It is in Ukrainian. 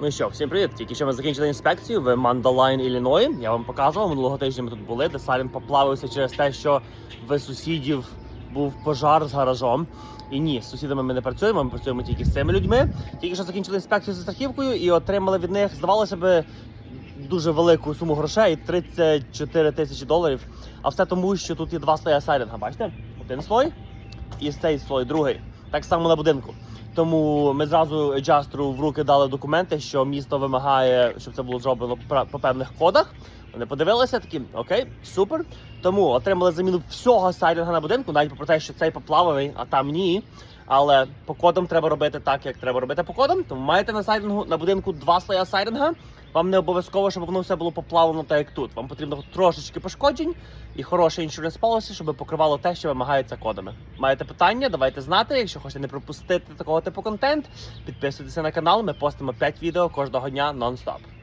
Ну що, всім привіт! Тільки що ми закінчили інспекцію в Мандалайн, Ілліної. Я вам показував минулого тижня. Ми тут були, де Салін поплавився через те, що в сусідів був пожар з гаражом. І ні, з сусідами ми не працюємо. Ми працюємо тільки з цими людьми. Тільки що закінчили інспекцію зі страхівкою і отримали від них, здавалося би, дуже велику суму грошей 34 тисячі доларів. А все тому, що тут є два слоя сайдинга. Бачите? Один слой і цей слой другий. Так само на будинку. Тому ми зразу Джастру в руки дали документи, що місто вимагає, щоб це було зроблено по певних кодах. Вони подивилися, такі окей, супер. Тому отримали заміну всього сайдинга на будинку, навіть попри те, що цей поплаваний, а там ні. Але по кодам треба робити так, як треба робити по кодам. Тому маєте на сайдингу на будинку два слоя сайдинга. Вам не обов'язково, щоб воно все було поплавлено так, як тут. Вам потрібно трошечки пошкоджень і хороше insurance policy, щоб покривало те, що вимагається кодами. Маєте питання? Давайте знати. Якщо хочете не пропустити такого типу контент, підписуйтеся на канал. Ми постимо 5 відео кожного дня нон-стоп.